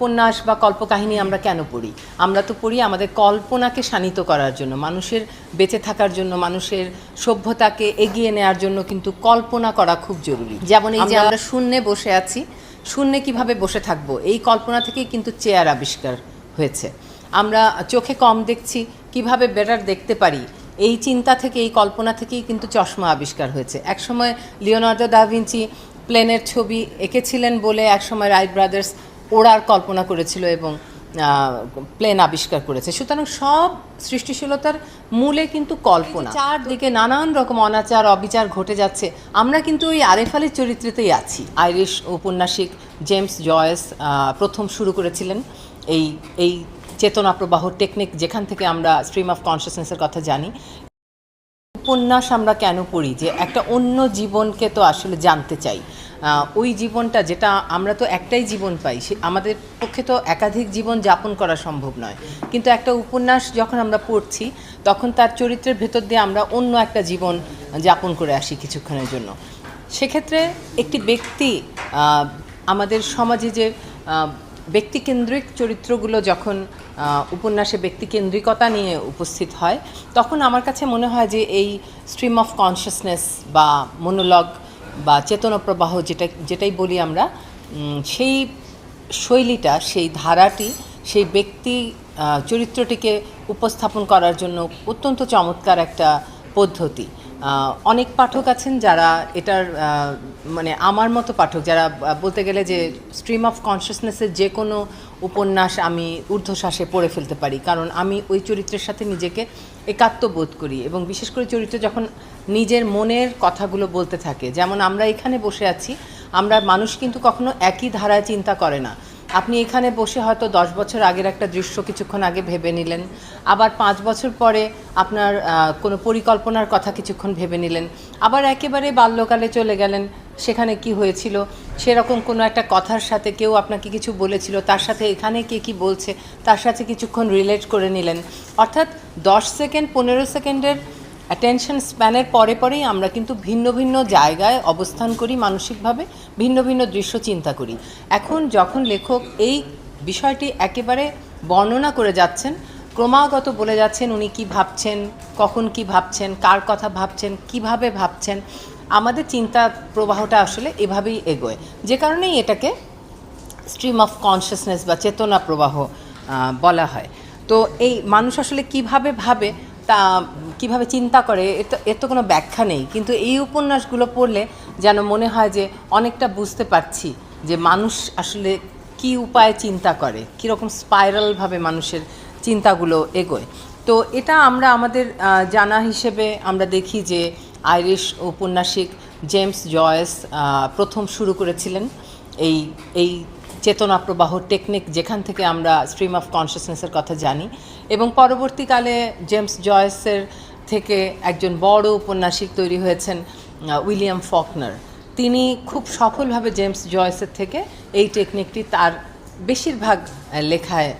উপন্যাস বা কল্পকাহিনী আমরা কেন পড়ি? আমরা তো পড়ি আমাদের কল্পনাকে শানিত করার জন্য মানুষের বেঁচে থাকার জন্য মানুষের সভ্যতাকে এগিয়ে নেওয়ার জন্য কিন্তু কল্পনা করা খুব জরুরি। যেমন এই যে আমরা শূন্যে বসে আছি শূন্যে কীভাবে বসে থাকব? এই কল্পনা থেকেই কিন্তু চেয়ার আবিষ্কার হয়েছে। আমরা চোখে কম দেখছি কীভাবে বেটার দেখতে পারি? এই চিন্তা থেকে এই কল্পনা থেকেই কিন্তু চশমা আবিষ্কার হয়েছে। একসময় লিওনার্দো দা ভিঞ্চি প্লেনের ছবি এঁকেছিলেন বলে একসময় রাইট ব্রাদার্স ওড়ার কল্পনা করেছিল এবং প্লেন আবিষ্কার করেছে। সুতরাং সব সৃষ্টিশীলতার মূলে কিন্তু কল্পনা। চারদিকে নানান রকম অনাচার, অবিচার ঘটে যাচ্ছে। আমরা কিন্তু ওই আরেফ আলীর চরিত্রতেই আছি। আইরিশ ঔপন্যাসিক জেমস জয়েস প্রথম শুরু করেছিলেন এই এই চেতনা প্রবাহ টেকনিক যেখান থেকে আমরা স্ট্রিম অফ কনসিয়াসনেসের কথা জানি। উপন্যাস আমরা কেন পড়ি? যে একটা অন্য জীবনকে তো আসলে জানতে চাই। ওই জীবনটা যেটা আমরা তো একটাই জীবন পাই, সে আমাদের পক্ষে তো একাধিক জীবন যাপন করা সম্ভব নয়। কিন্তু একটা উপন্যাস যখন আমরা পড়ছি, তখন তার চরিত্রের ভেতর দিয়ে আমরা অন্য একটা জীবন যাপন করে আসি কিছুক্ষণের জন্য। সেক্ষেত্রে একটি ব্যক্তি আমাদের সমাজে যে ব্যক্তিকেন্দ্রিক চরিত্রগুলো যখন উপন্যাসে ব্যক্তিকেন্দ্রিকতা নিয়ে উপস্থিত হয়, তখন আমার কাছে মনে হয় যে এই স্ট্রিম অফ কনসিয়াসনেস বা মনোলগ বা চেতনা প্রবাহ যেটা, যেটাই বলি আমরা সেই শৈলীটা, সেই ধারাটি, সেই ব্যক্তি চরিত্রটিকে উপস্থাপন করার জন্য অত্যন্ত চমৎকার একটা পদ্ধতি। অনেক পাঠক আছেন যারা এটার মানে আমার মতো পাঠক, যারা বলতে গেলে যে স্ট্রিম অফ কনসিয়াসনেসের যে কোনো উপন্যাস আমি ঊর্ধ্বশ্বাসে পড়ে ফেলতে পারি। কারণ আমি ওই চরিত্রের সাথে নিজেকে একাত্ম বোধ করি এবং বিশেষ করে চরিত্র যখন নিজের মনের কথাগুলো বলতে থাকে, যেমন আমরা এখানে বসে আছি, আমরা মানুষ কিন্তু কখনো একই ধারায় চিন্তা করে না। আপনি এখানে বসে হয়তো দশ বছর আগের একটা দৃশ্য কিছুক্ষণ আগে ভেবে নিলেন, আবার পাঁচ বছর পরে আপনার কোনো পরিকল্পনার কথা কিছুক্ষণ ভেবে নিলেন, আবার একেবারে বাল্যকালে চলে গেলেন সেখানে কি হয়েছিল, সেরকম কোনো একটা কথার সাথে কেউ আপনাকে কিছু বলেছিল, তার সাথে এখানে কে কি বলছে, তার সাথে কিছুক্ষণ রিলেট করে নিলেন। অর্থাৎ দশ সেকেন্ড, পনেরো সেকেন্ডের অ্যাটেনশন স্প্যানের পরে পরেই আমরা কিন্তু ভিন্ন ভিন্ন জায়গায় অবস্থান করি মানসিকভাবে, ভিন্ন ভিন্ন দৃশ্য চিন্তা করি। এখন যখন লেখক এই বিষয়টি একেবারে বর্ণনা করে যাচ্ছেন, ক্রমাগত বলে যাচ্ছেন উনি কি ভাবছেন, কখন কি ভাবছেন, কার কথা ভাবছেন, কীভাবে ভাবছেন আমাদের চিন্তা প্রবাহটা আসলে এভাবেই এগোয়। যে কারণেই এটাকে স্ট্রিম অফ কনসিয়াসনেস বা চেতনা প্রবাহ বলা হয়। তো এই মানুষ আসলে কীভাবে ভাবে তা, কীভাবে চিন্তা করে এর এর তো কোনো ব্যাখ্যা নেই। কিন্তু এই উপন্যাসগুলো পড়লে যেন মনে হয় যে অনেকটা বুঝতে পারছি যে মানুষ আসলে কি উপায়ে চিন্তা করে, কীরকম স্পাইরালভাবে মানুষের চিন্তাগুলো এগোয়। তো এটা আমরা আমাদের জানা হিসেবে আমরা দেখি যে আইরিশ ঔপন্যাসিক জেমস জয়েস প্রথম শুরু করেছিলেন এই এই চেতনা প্রবাহ টেকনিক যেখান থেকে আমরা স্ট্রিম অফ কনসিয়াসনেসের কথা জানি। এবং পরবর্তীকালে জেমস জয়েসের থেকে একজন বড় উপন্যাসিক তৈরি হয়েছেন উইলিয়াম ফকনার। তিনি খুব সফলভাবে জেমস জয়েসের থেকে এই টেকনিকটি তার বেশিরভাগ লেখায়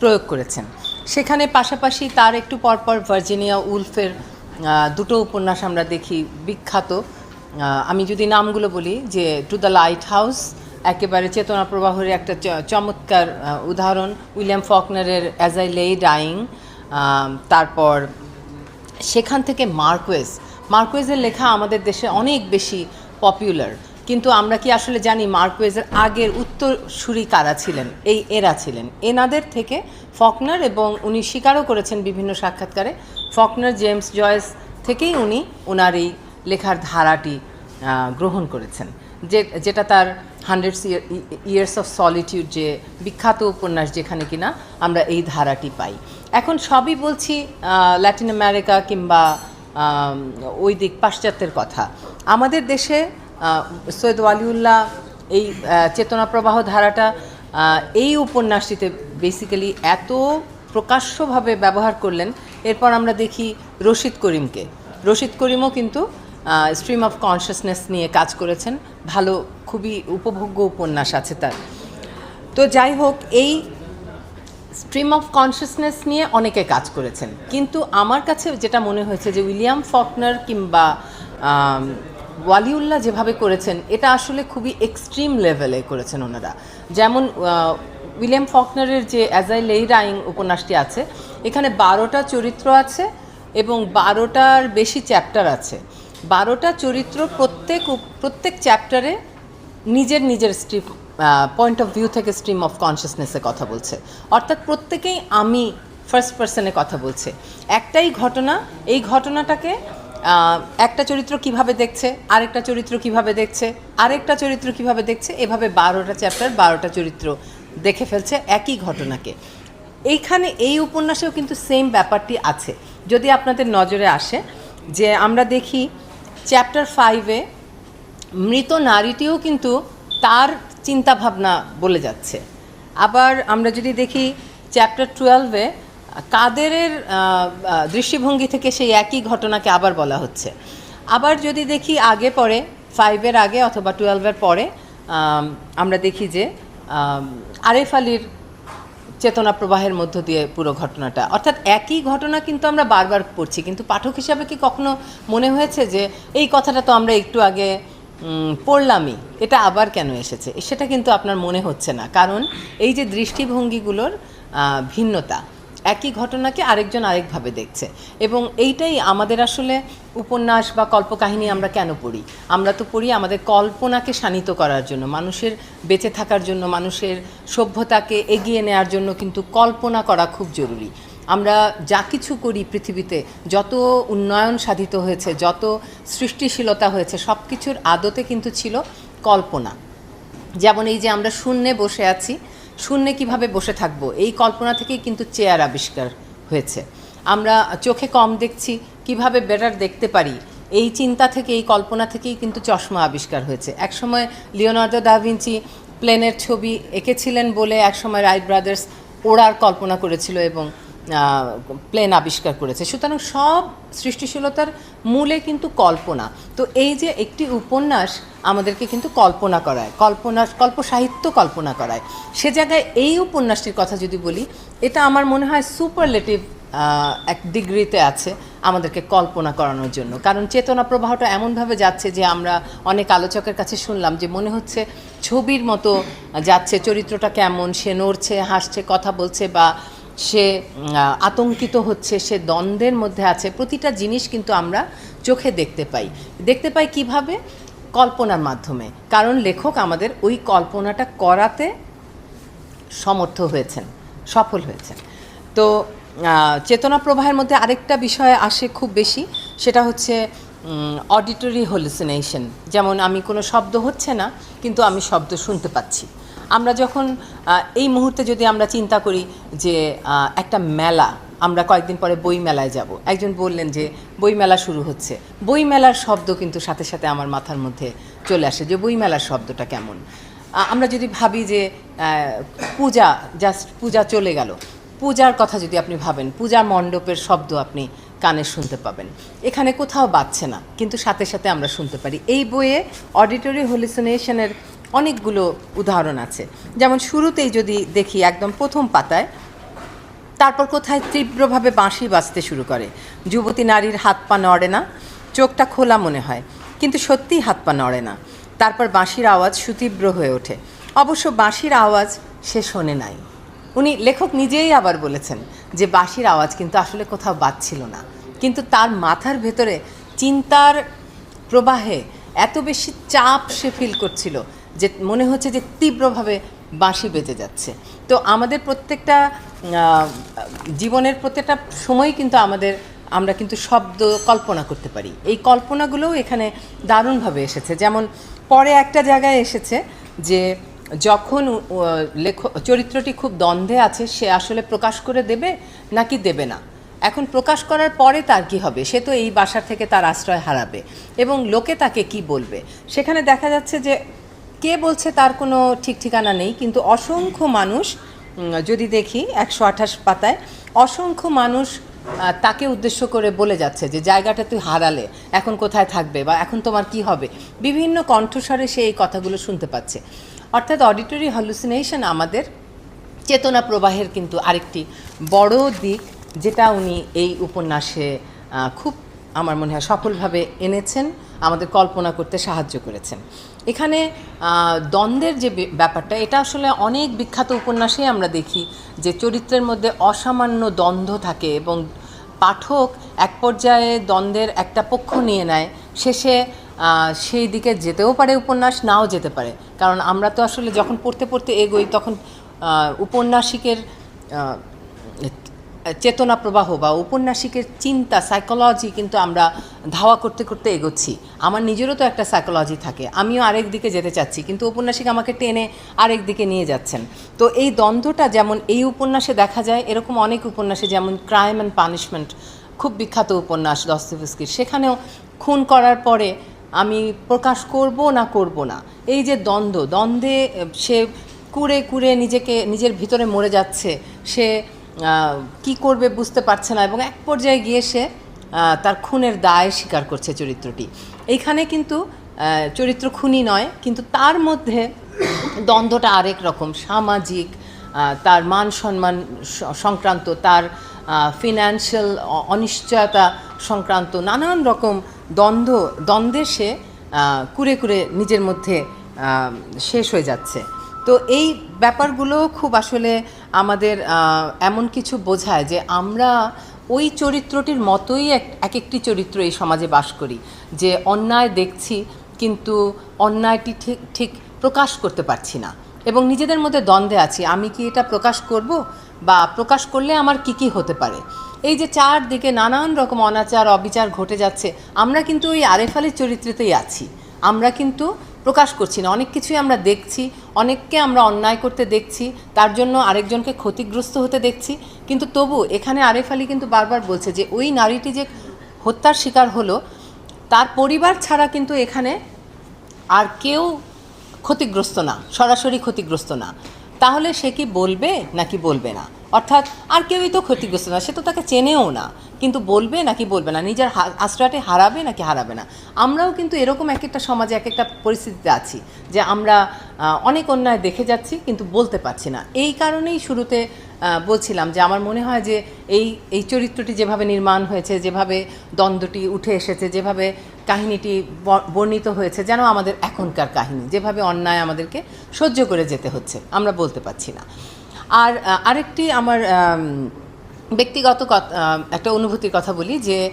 প্রয়োগ করেছেন। সেখানে পাশাপাশি তার একটু পরপর ভার্জিনিয়া উলফের দুটো উপন্যাস আমরা দেখি, বিখ্যাত। আমি যদি নামগুলো বলি, যে টু দ্য লাইট হাউস একেবারে চেতনা প্রবাহের একটা চমৎকার উদাহরণ, উইলিয়াম ফকনারের অ্যাজ আই লে ডাইং তারপর সেখান থেকে মার্কোয়েজ। মার্কোয়েজের লেখা আমাদের দেশে অনেক বেশি পপুলার, কিন্তু আমরা কি আসলে জানি মার্কোয়েজের আগের উত্তরসূরি কারা ছিলেন? এই এরা ছিলেন। এনাদের থেকে ফকনার এবং উনি স্বীকারও করেছেন বিভিন্ন সাক্ষাৎকারে ফকনার জেমস জয়েস থেকেই উনি ওনার এই লেখার ধারাটি গ্রহণ করেছেন। যে, যেটা তার হান্ড্রেডস ইয়ার্স অফ সলিটিউড যে বিখ্যাত উপন্যাস যেখানে কিনা আমরা এই ধারাটি পাই। এখন সবই বলছি ল্যাটিন আমেরিকা কিংবা ওই দিক পাশ্চাত্যের কথা। আমাদের দেশে সৈয়দ ওয়ালিউল্লাহ এই চেতনা প্রবাহ ধারাটা এই উপন্যাসটিতে বেসিক্যালি এত প্রকাশ্যভাবে ব্যবহার করলেন এরপর আমরা দেখি রশিদ করিমকে। রশিদ করিমও কিন্তু স্ট্রিম অফ কনসিয়াসনেস নিয়ে কাজ করেছেন। ভালো, খুবই উপভোগ্য উপন্যাস আছে তার। তো যাই হোক, এই স্ট্রিম অফ কনসিয়াসনেস নিয়ে অনেকে কাজ করেছেন। কিন্তু আমার কাছে যেটা মনে হয়েছে যে উইলিয়াম ফকনার কিংবা ওয়ালিউল্লাহ যেভাবে করেছেন, এটা আসলে খুবই এক্সট্রিম লেভেলে করেছেন ওনারা। যেমন উইলিয়াম ফকনারের যে অ্যাজ আই লেই রাইং উপন্যাসটি আছে, এখানে বারোটা চরিত্র আছে এবং বারোটার বেশি চ্যাপ্টার আছে। বারোটা চরিত্র প্রত্যেক প্রত্যেক চ্যাপ্টারে নিজের নিজের স্ট্রিম পয়েন্ট অফ ভিউ থেকে স্ট্রিম অফ কনসিয়াসনেসে কথা বলছে। অর্থাৎ প্রত্যেকেই আমি ফার্স্ট পার্সনে কথা বলছে। একটাই ঘটনা, এই ঘটনাটাকে একটা চরিত্র কীভাবে দেখছে, আরেকটা চরিত্র কীভাবে দেখছে, আরেকটা চরিত্র কীভাবে দেখছে, এভাবে বারোটা চ্যাপ্টার বারোটা চরিত্র দেখে ফেলছে একই ঘটনাকে। এইখানে এই উপন্যাসেও কিন্তু সেম ব্যাপারটি আছে। যদি আপনাদের নজরে আসে যে আমরা দেখি চ্যাপ্টার ফাইভে মৃত নারীটিও কিন্তু তার চিন্তাভাবনা বলে যাচ্ছে। আবার আমরা যদি দেখি চ্যাপ্টার টুয়েলভে কাদেরের দৃষ্টিভঙ্গি থেকে সেই একই ঘটনাকে আবার বলা হচ্ছে। আবার যদি দেখি আগে পরে ফাইভের আগে অথবা টুয়েলভের পরে আমরা দেখি যে আরেফ আলীর চেতনা প্রবাহের মধ্য দিয়ে পুরো ঘটনাটা। অর্থাৎ একই ঘটনা কিন্তু আমরা বারবার পড়ছি, কিন্তু পাঠক হিসাবে কি কখনো মনে হয়েছে যে এই কথাটা তো আমরা একটু আগে পড়লামই, এটা আবার কেন এসেছে? সেটা কিন্তু আপনার মনে হচ্ছে না, কারণ এই যে দৃষ্টিভঙ্গিগুলোর ভিন্নতা একই ঘটনাকে আরেকজন আরেকভাবে দেখছে। এবং এইটাই আমাদের আসলে উপন্যাস বা কল্পকাহিনী আমরা কেন পড়ি? আমরা তো পড়ি আমাদের কল্পনাকে শানিত করার জন্য, মানুষের বেঁচে থাকার জন্য, মানুষের সভ্যতাকে এগিয়ে নেওয়ার জন্য কিন্তু কল্পনা করা খুব জরুরি। আমরা যা কিছু করি পৃথিবীতে, যত উন্নয়ন সাধিত হয়েছে, যত সৃষ্টিশীলতা হয়েছে সব কিছুর আদতে কিন্তু ছিল কল্পনা। যেমন এই যে আমরা শূন্যে বসে আছি শূন্যে কীভাবে বসে থাকব? এই কল্পনা থেকেই কিন্তু চেয়ার আবিষ্কার হয়েছে। আমরা চোখে কম দেখছি, কীভাবে বেটার দেখতে পারি? এই চিন্তা থেকে, এই কল্পনা থেকেই কিন্তু চশমা আবিষ্কার হয়েছে। একসময় লিওনার্দো দাভিঞ্চি প্লেনের ছবি এঁকেছিলেন বলে একসময় রাইট ব্রাদার্স ওড়ার কল্পনা করেছিল এবং প্লেন আবিষ্কার করেছে। সুতরাং সব সৃষ্টিশীলতার মূলে কিন্তু কল্পনা। তো এই যে একটি উপন্যাস আমাদেরকে কিন্তু কল্পনা করায়, কল্পনা, কল্প সাহিত্য কল্পনা করায়। সে জায়গায় এই উপন্যাসটির কথা যদি বলি, এটা আমার মনে হয় সুপারলেটিভ এক ডিগ্রিতে আছে আমাদেরকে কল্পনা করানোর জন্য। কারণ চেতনা প্রবাহটা এমনভাবে যাচ্ছে যে আমরা অনেক আলোচকের কাছে শুনলাম যে মনে হচ্ছে ছবির মতো যাচ্ছে, চরিত্রটা কেমন, সে নড়ছে, হাসছে, কথা বলছে বা সে আতঙ্কিত হচ্ছে, সে দ্বন্দ্বের মধ্যে আছে। প্রতিটা জিনিস কিন্তু আমরা চোখে দেখতে পাই। দেখতে পাই কীভাবে? কল্পনার মাধ্যমে। কারণ লেখক আমাদের ওই কল্পনাটা করাতে সমর্থ হয়েছেন, সফল হয়েছেন। তো চেতনা প্রবাহের মধ্যে আরেকটা বিষয় আসে খুব বেশি, সেটা হচ্ছে অডিটরি হলিসিনেশন যেমন আমি কোনো শব্দ হচ্ছে না, কিন্তু আমি শব্দ শুনতে পাচ্ছি। আমরা যখন এই মুহূর্তে যদি আমরা চিন্তা করি যে একটা মেলা, আমরা কয়েকদিন পরে বই মেলায় যাব। একজন বললেন যে বই মেলা শুরু হচ্ছে। বই মেলার শব্দ কিন্তু সাথে সাথে আমার মাথার মধ্যে চলে আসে যে বই মেলার শব্দটা কেমন? আমরা যদি ভাবি যে পূজা, জাস্ট পূজা চলে গেল। পূজার কথা যদি আপনি ভাবেন পূজার মণ্ডপের শব্দ আপনি কানে শুনতে পাবেন। এখানে কোথাও বাজছে না, কিন্তু সাথে সাথে আমরা শুনতে পারি। এই বইয়ে অডিটরি হলিসিনেশনের অনেকগুলো উদাহরণ আছে। যেমন শুরুতেই যদি দেখি একদম প্রথম পাতায়, তারপর কোথায় তীব্রভাবে বাঁশি বাজতে শুরু করে। যুবতী নারীর হাত পা নড়ে না, চোখটা খোলা মনে হয়, কিন্তু সত্যিই হাত পা নড়ে না। তারপর বাঁশির আওয়াজ সুতীব্র হয়ে ওঠে। অবশ্য বাঁশির আওয়াজ সে শোনে নাই। উনি লেখক নিজেই আবার বলেছেন যে বাঁশির আওয়াজ কিন্তু আসলে কোথাও বাজছিল না। কিন্তু তার মাথার ভেতরে চিন্তার প্রবাহে এত বেশি চাপ সে ফিল করছিল যে মনে হচ্ছে যে তীব্রভাবে বাঁশি বেজে যাচ্ছে। তো আমাদের প্রত্যেকটা জীবনের প্রত্যেকটা সময় কিন্তু আমাদের, আমরা কিন্তু শব্দ কল্পনা করতে পারি। এই কল্পনাগুলোও এখানে দারুণভাবে এসেছে। যেমন পরে একটা জায়গায় এসেছে যে যখন লেখ, চরিত্রটি খুব দ্বন্দ্বে আছে, সে আসলে প্রকাশ করে দেবে নাকি দেবে না? এখন প্রকাশ করার পরে তার কি হবে? সে তো এই বাসার থেকে তার আশ্রয় হারাবে। এবং লোকে তাকে কি বলবে? সেখানে দেখা যাচ্ছে যে কে বলছে তার কোনো ঠিক ঠিকানা নেই, কিন্তু অসংখ্য মানুষ যদি দেখি একশো আঠাশ পাতায়, অসংখ্য মানুষ তাকে উদ্দেশ্য করে বলে যাচ্ছে যে জায়গাটা তুই হারালে, এখন কোথায় থাকবে বা এখন তোমার কি হবে? বিভিন্ন কণ্ঠস্বরে সে এই কথাগুলো শুনতে পাচ্ছে। অর্থাৎ অডিটরি হলুসিনেশন আমাদের চেতনা প্রবাহের কিন্তু আরেকটি বড় দিক, যেটা উনি এই উপন্যাসে খুব আমার মনে হয় সফলভাবে এনেছেন, আমাদের কল্পনা করতে সাহায্য করেছেন। এখানে দ্বন্দ্বের যে ব্যাপারটা, এটা আসলে অনেক বিখ্যাত উপন্যাসে আমরা দেখি যে চরিত্রের মধ্যে অসামান্য দ্বন্দ্ব থাকে এবং পাঠক এক পর্যায়ে দ্বন্দ্বের একটা পক্ষ নিয়ে নেয়, শেষে সেই দিকে যেতেও পারে উপন্যাস, নাও যেতে পারে। কারণ আমরা তো আসলে যখন পড়তে পড়তে এগোই, তখন উপন্যাসিকের চেতনা প্রবাহ বা উপন্যাসিকের চিন্তা সাইকোলজি কিন্তু আমরা ধাওয়া করতে করতে এগোচ্ছি। আমার নিজেরও তো একটা সাইকোলজি থাকে। আমিও আরেক দিকে যেতে চাচ্ছি, কিন্তু উপন্যাসিক আমাকে টেনে আরেক দিকে নিয়ে যাচ্ছেন। তো এই দ্বন্দ্বটা যেমন এই উপন্যাসে দেখা যায়, এরকম অনেক উপন্যাসে যেমন ক্রাইম অ্যান্ড পানিশমেন্ট খুব বিখ্যাত উপন্যাস দস্তভস্কির সেখানেও খুন করার পরে আমি প্রকাশ করব না করব না। এই যে দ্বন্দ্ব, দ্বন্দ্বে সে কুড়ে কুড়ে নিজেকে, নিজের ভিতরে মরে যাচ্ছে, সে কি করবে বুঝতে পারছে না এবং এক পর্যায়ে গিয়ে সে তার খুনের দায় স্বীকার করছে চরিত্রটি। এইখানে কিন্তু চরিত্র খুনি নয়, কিন্তু তার মধ্যে দ্বন্দ্বটা আরেক রকম। সামাজিক তার মান সম্মান সংক্রান্ত, তার ফিনান্সিয়াল অনিশ্চয়তা সংক্রান্ত নানান রকম দ্বন্দ্ব, দ্বন্দ্বে সে কুরে কুরে নিজের মধ্যে শেষ হয়ে যাচ্ছে। তো এই ব্যাপারগুলো খুব আসলে আমাদের এমন কিছু বোঝায় যে আমরা ওই চরিত্রটির মতোই এক এক একটি চরিত্র এই সমাজে বাস করি। যে অন্যায় দেখছি কিন্তু অন্যায়টি ঠিক ঠিক প্রকাশ করতে পারছি না। এবং নিজেদের মধ্যে দ্বন্দ্বে আছি, আমি কি এটা প্রকাশ করব বা প্রকাশ করলে আমার কি কি হতে পারে? এই যে চারদিকে নানান রকম অনাচার, অবিচার ঘটে যাচ্ছে, আমরা কিন্তু ওই আরেফ আলীর চরিত্রতেই আছি। আমরা কিন্তু প্রকাশ করছি না। অনেক কিছুই আমরা দেখছি, অনেককে আমরা অন্যায় করতে দেখছি, তার জন্য আরেকজনকে ক্ষতিগ্রস্ত হতে দেখছি। কিন্তু তবু এখানে আরেফ আলী কিন্তু বারবার বলছে যে ওই নারীটি যে হত্যার শিকার হলো, তার পরিবার ছাড়া কিন্তু এখানে আর কেউ ক্ষতিগ্রস্ত না, সরাসরি ক্ষতিগ্রস্ত না। তাহলে সে কি বলবে নাকি বলবে না? অর্থাৎ আর কেউই তো ক্ষতিগ্রস্ত না, সে তো তাকে চেনেও না। কিন্তু বলবে নাকি বলবে না, নিজের আশ্রয়টি হারাবে নাকি হারাবে না। আমরাও কিন্তু এরকম এক একটা সমাজে এক একটা পরিস্থিতিতে আছি, যে আমরা অনেক অন্যায় দেখে যাচ্ছি কিন্তু বলতে পারছি না। এই কারণেই শুরুতে বলছিলাম যে আমার মনে হয় যে এই এই চরিত্রটি যেভাবে নির্মাণ হয়েছে, যেভাবে দ্বন্দ্বটি উঠে এসেছে, যেভাবে কাহিনীটি বর্ণিত হয়েছে, যেন আমাদের এখনকার কাহিনী, যেভাবে অন্যায় আমাদেরকে সহ্য করে যেতে হচ্ছে, আমরা বলতে পারছি না। আর আরেকটি আমার ব্যক্তিগত কত- একটা অনুভূতির কথা বলি যে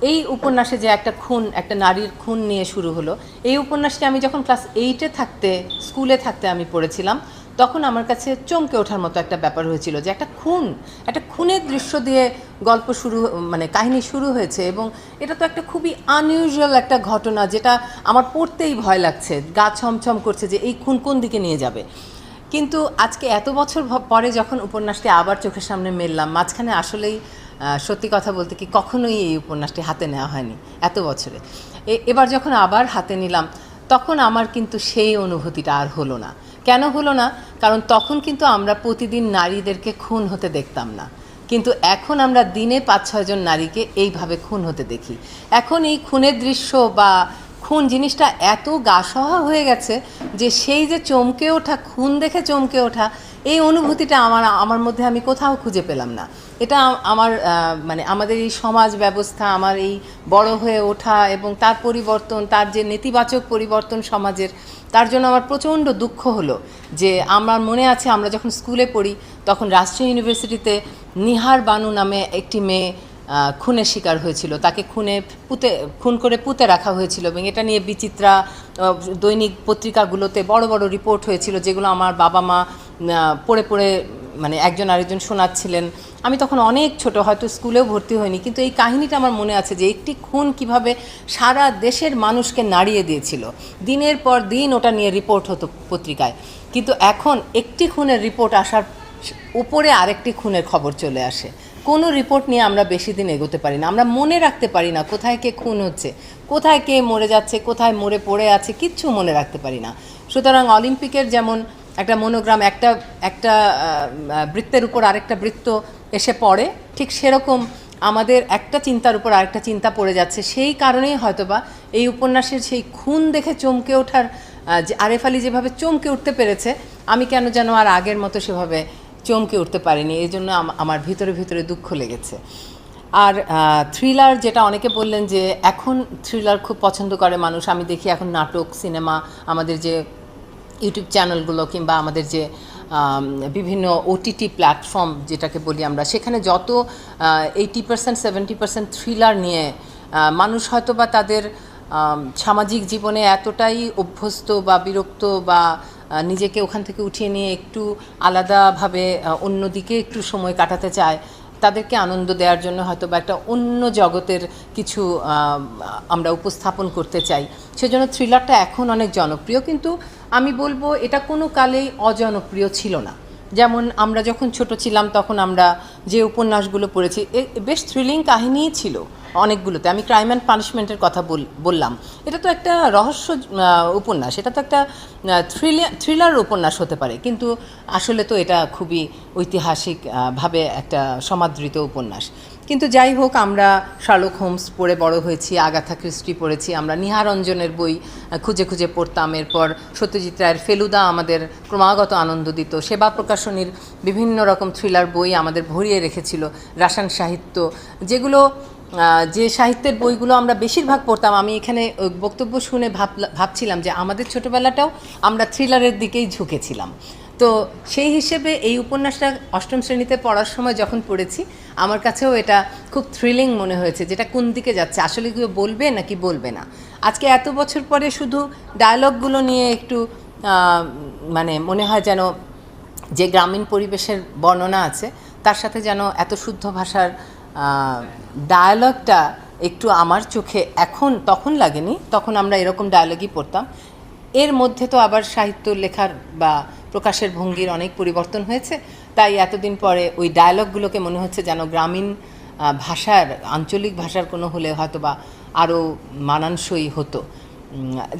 এই উপন্যাসে যে একটা খুন, একটা নারীর খুন নিয়ে শুরু হলো, এই উপন্যাসটি আমি যখন ক্লাস এইটে থাকতে স্কুলে থাকতে আমি পড়েছিলাম, তখন আমার কাছে চমকে ওঠার মতো একটা ব্যাপার হয়েছিল যে একটা খুন, একটা খুনের দৃশ্য দিয়ে গল্প শুরু মানে কাহিনী শুরু হয়েছে এবং এটা তো একটা খুবই আনইউজুয়াল একটা ঘটনা যেটা আমার পড়তেই ভয় লাগছে, গা ছমছম করছে যে এই খুন কোন দিকে নিয়ে যাবে। কিন্তু আজকে এত বছর পরে যখন উপন্যাসটি আবার চোখের সামনে মেললাম, মাঝখানে আসলেই সত্যি কথা বলতে কি কখনোই এই উপন্যাসটি হাতে নেওয়া হয়নি, এত বছরে। এবার যখন আবার হাতে নিলাম, তখন আমার কিন্তু সেই অনুভূতিটা আর হলো না। কেন হলো না? কারণ তখন কিন্তু আমরা প্রতিদিন নারীদেরকে খুন হতে দেখতাম না। কিন্তু এখন আমরা দিনে পাঁচ ছয়জন নারীকে এইভাবে খুন হতে দেখি। এখন এই খুনের দৃশ্য বা খুন জিনিসটা এত গাসহা হয়ে গেছে যে সেই যে চমকে ওঠা, খুন দেখে চমকে ওঠা, এই অনুভূতিটা আমার আমার মধ্যে আমি কোথাও খুঁজে পেলাম না। এটা আমার মানে আমাদের এই সমাজ ব্যবস্থা, আমার এই বড় হয়ে ওঠা এবং তার পরিবর্তন, তার যে নেতিবাচক পরিবর্তন সমাজের, তার জন্য আমার প্রচণ্ড দুঃখ হলো যে আমার মনে আছে, আমরা যখন স্কুলে পড়ি, তখন রাষ্ট্রীয় ইউনিভার্সিটিতে নিহার বানু নামে একটি মেয়ে খুনের শিকার হয়েছিল। তাকে খুনে পুঁতে, খুন করে পুঁতে রাখা হয়েছিল এবং এটা নিয়ে বিচিত্রা দৈনিক পত্রিকাগুলোতে বড় বড় রিপোর্ট হয়েছিল যেগুলো আমার বাবা মা পড়ে পড়ে মানে একজন আরেকজন শোনাচ্ছিলেন। আমি তখন অনেক ছোট, হয়তো স্কুলেও ভর্তি হইনি কিন্তু এই কাহিনীটা আমার মনে আছে যে একটি খুন কীভাবে সারা দেশের মানুষকে নাড়িয়ে দিয়েছিল। দিনের পর দিন ওটা নিয়ে রিপোর্ট হতো পত্রিকায়। কিন্তু এখন একটি খুনের রিপোর্ট আসার উপরে আরেকটি খুনের খবর চলে আসে। কোনো রিপোর্ট নিয়ে আমরা বেশি দিন এগোতে পারি না। আমরা মনে রাখতে পারি না কোথায় কে খুন হচ্ছে, কোথায় কে মরে যাচ্ছে, কোথায় মরে পড়ে আছে, কিচ্ছু মনে রাখতে পারি না। সুতরাং অলিম্পিকের যেমন একটা মনোগ্রাম, একটা একটা বৃত্তের উপর আরেকটা বৃত্ত এসে পড়ে, ঠিক সেরকম আমাদের একটা চিন্তার উপর আরেকটা চিন্তা পড়ে যাচ্ছে। সেই কারণেই হয়তোবা এই উপন্যাসের সেই খুন দেখে চমকে ওঠার যে আরেফ আলী যেভাবে চমকে উঠতে পেরেছে, আমি কেন যেন আর আগের মতো সেভাবে চমকে উঠতে পারিনি, এই জন্য আমার ভিতরে ভিতরে দুঃখ লেগেছে। আর থ্রিলার যেটা অনেকে বললেন যে, এখন থ্রিলার খুব পছন্দ করে মানুষ, আমি দেখি এখন নাটক সিনেমা আমাদের যে ইউটিউব চ্যানেলগুলো কিংবা আমাদের যে বিভিন্ন ওটিটি প্ল্যাটফর্ম যেটাকে বলি আমরা, সেখানে যত eighty percent seventy percent thriller নিয়ে মানুষ হয়তো বা তাদের সামাজিক জীবনে এতটাই অভ্যস্ত বা বিরক্ত বা নিজেকে ওখান থেকে উঠিয়ে নিয়ে একটু আলাদাভাবে অন্যদিকে একটু সময় কাটাতে চায়, তাদেরকে আনন্দ দেওয়ার জন্য হয়তো বা একটা অন্য জগতের কিছু আমরা উপস্থাপন করতে চাই। সেজন্য থ্রিলারটা এখন অনেক জনপ্রিয়, কিন্তু আমি বলব এটা কোনো কালেই অজনপ্রিয় ছিল না। যেমন আমরা যখন ছোট ছিলাম, তখন আমরা যে উপন্যাসগুলো পড়েছি বেশ থ্রিলিং কাহিনীই ছিল অনেকগুলোতে। আমি ক্রাইম অ্যান্ড পানিশমেন্টের কথা বল- বললাম। এটা তো একটা রহস্য উপন্যাস। এটা তো একটা থ্রিলার উপন্যাস হতে পারে। কিন্তু আসলে তো এটা খুবই ঐতিহাসিকভাবে একটা সমাদৃত উপন্যাস। কিন্তু যাই হোক, আমরা শার্লক হোমস পড়ে বড় হয়েছি, আগাথা ক্রিস্টি পড়েছি, আমরা নিহারঞ্জনের বই খুঁজে খুঁজে পড়তাম। এরপর সত্যজিৎ রায়ের ফেলুদা আমাদের ক্রমাগত আনন্দ দিত। সেবা প্রকাশনীর বিভিন্ন রকম থ্রিলার বই আমাদের ভরিয়ে রেখেছিল, রাসায়ন সাহিত্য, যেগুলো যে সাহিত্যের বইগুলো আমরা বেশিরভাগ পড়তাম। আমি এখানে বক্তব্য শুনে ভাবছিলাম যে আমাদের ছোটোবেলাটাও আমরা থ্রিলারের দিকেই ঝুঁকেছিলাম। তো সেই হিসেবে এই উপন্যাসটা অষ্টম শ্রেণীতে পড়ার সময় যখন পড়েছি, আমার কাছেও এটা খুব থ্রিলিং মনে হয়েছে, যেটা কোন দিকে যাচ্ছে, আসলে কেউ বলবে নাকি বলবে না। আজকে এত বছর পরে শুধু ডায়লগগুলো নিয়ে একটু মানে মনে হয় যেন যে গ্রামীণ পরিবেশের বর্ণনা আছে, তার সাথে যেন এত শুদ্ধ ভাষার ডায়ালগটা একটু আমার চোখে এখন তখন লাগেনি, তখন আমরা এরকম ডায়ালগই পড়তাম। এর মধ্যে তো আবার সাহিত্য লেখার বা প্রকাশের ভঙ্গির অনেক পরিবর্তন হয়েছে। তাই এতদিন পরে ওই ডায়ালগগুলোকে মনে হচ্ছে যেন গ্রামীণ ভাষার, আঞ্চলিক ভাষার কোনো হলে হয়তো বা আরও মানানসই হতো।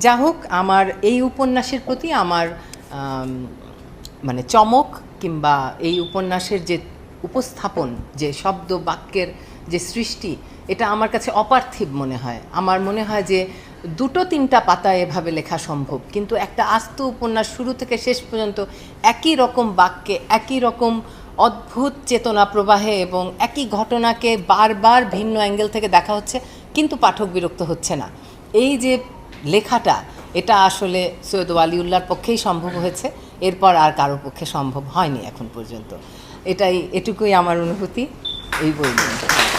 যা হোক আমার এই উপন্যাসের প্রতি আমার মানে চমক কিংবা এই উপন্যাসের যে উপস্থাপন, যে শব্দ বাক্যের যে সৃষ্টি, এটা আমার কাছে অপার্থিব মনে হয়। আমার মনে হয় যে দুটো তিনটা পাতা এভাবে লেখা সম্ভব। কিন্তু একটা আস্ত উপন্যাস শুরু থেকে শেষ পর্যন্ত একই রকম বাক্যে, একই রকম অদ্ভুত চেতনা প্রবাহে এবং একই ঘটনাকে বারবার ভিন্ন অ্যাঙ্গেল থেকে দেখা হচ্ছে, কিন্তু পাঠক বিরক্ত হচ্ছে না। এই যে লেখাটা, এটা আসলে সৈয়দ ওয়ালিউল্লাহর পক্ষেই সম্ভব হয়েছে, এরপর আর কারোর পক্ষে সম্ভব হয়নি এখন পর্যন্ত। এটাই, এটুকুই আমার অনুভূতি, এই বই নিয়ে